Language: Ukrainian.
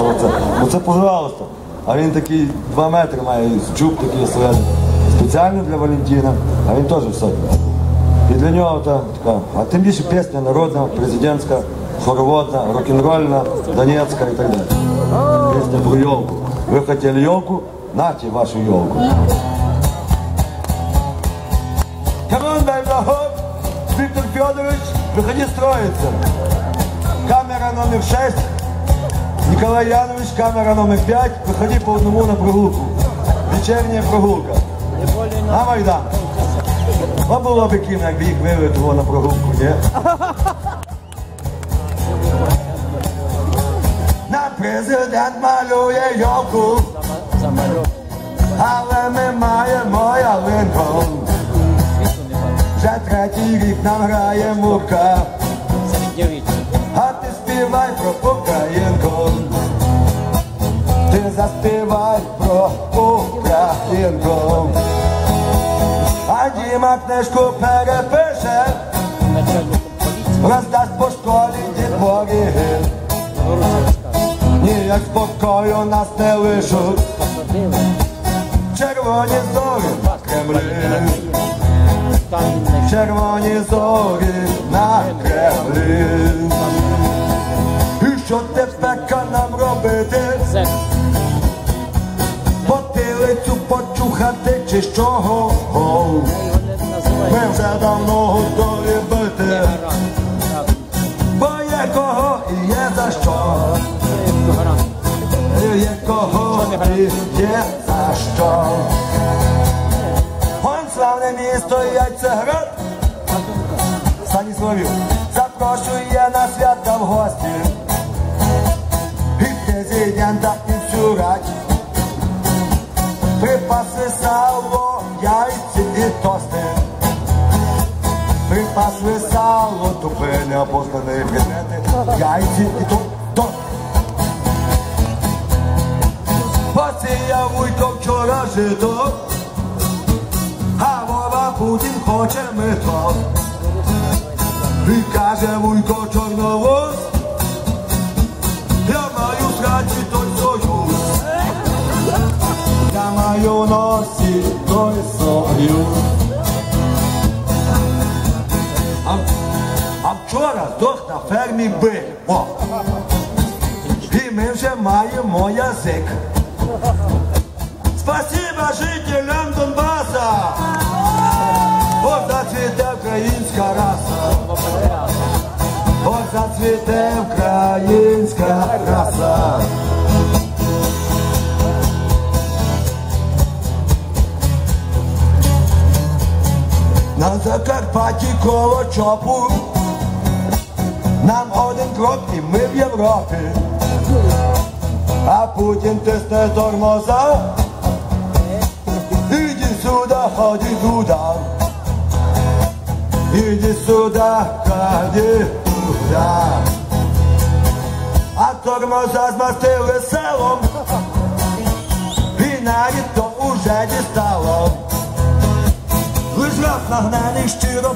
Оце, оце пожалуйста. А він такий 2 метри має, джуб такий середній. Спеціально для Валентина, а він теж сотня. І для нього та, така, а тим більше пісня народна, президентська, хороводна, рок-н-рольна, донецька і так далі. Пісня про йолку. Ви хотіли йолку? Нате вашу йолку. Камон, дай Богов, Виктор Федорович, выходи строиться. Камера номер 6, Николай Янович, камера номер 5, выходи по одному на прогулку. Вечерняя прогулка. На Майдан. А було б кіно, якби їх вивели того на прогулку, ні? На президент малює йолку, але ми маємо ялинку. Вже третій рік нам грає мука, а ти співай про Українку. Ти заспівай про Українку. А Діма книжку перепише, роздасть по школі дітворі. Ніяк спокою нас не лишуть, червоні зорі на Кремлі. Червоні зорі на Кремлі. І що тепер нам робити? Потилицю почухати чи з чого? Ми вже давно готові бити, бо є кого і є за що. Є кого і є за що. Он славне місто Яйцеград, Станіславів, запрошує на свята в гості. І президента, і всю рать. Припасли сало, яйці і тости. Припасли сало, тупені опознані предмети, яйці і то, тости. Посіяв вуйко вчора жито, а Вова Путін хоче метро. І каже вуйко чорновоз, той союз. А, вчора здох на фермі. О. І ми вже маємо язик. Спасибо жителям Донбаса! Ось зацвіте українська раса! Ось зацвіте українська На Закарпатті коло чопу. Нам один крок і ми в Європі. А Путін тисне тормоза. Иди сюда, ходи туда Иди сюда, ходи туда А тормоза змастили селом Isto era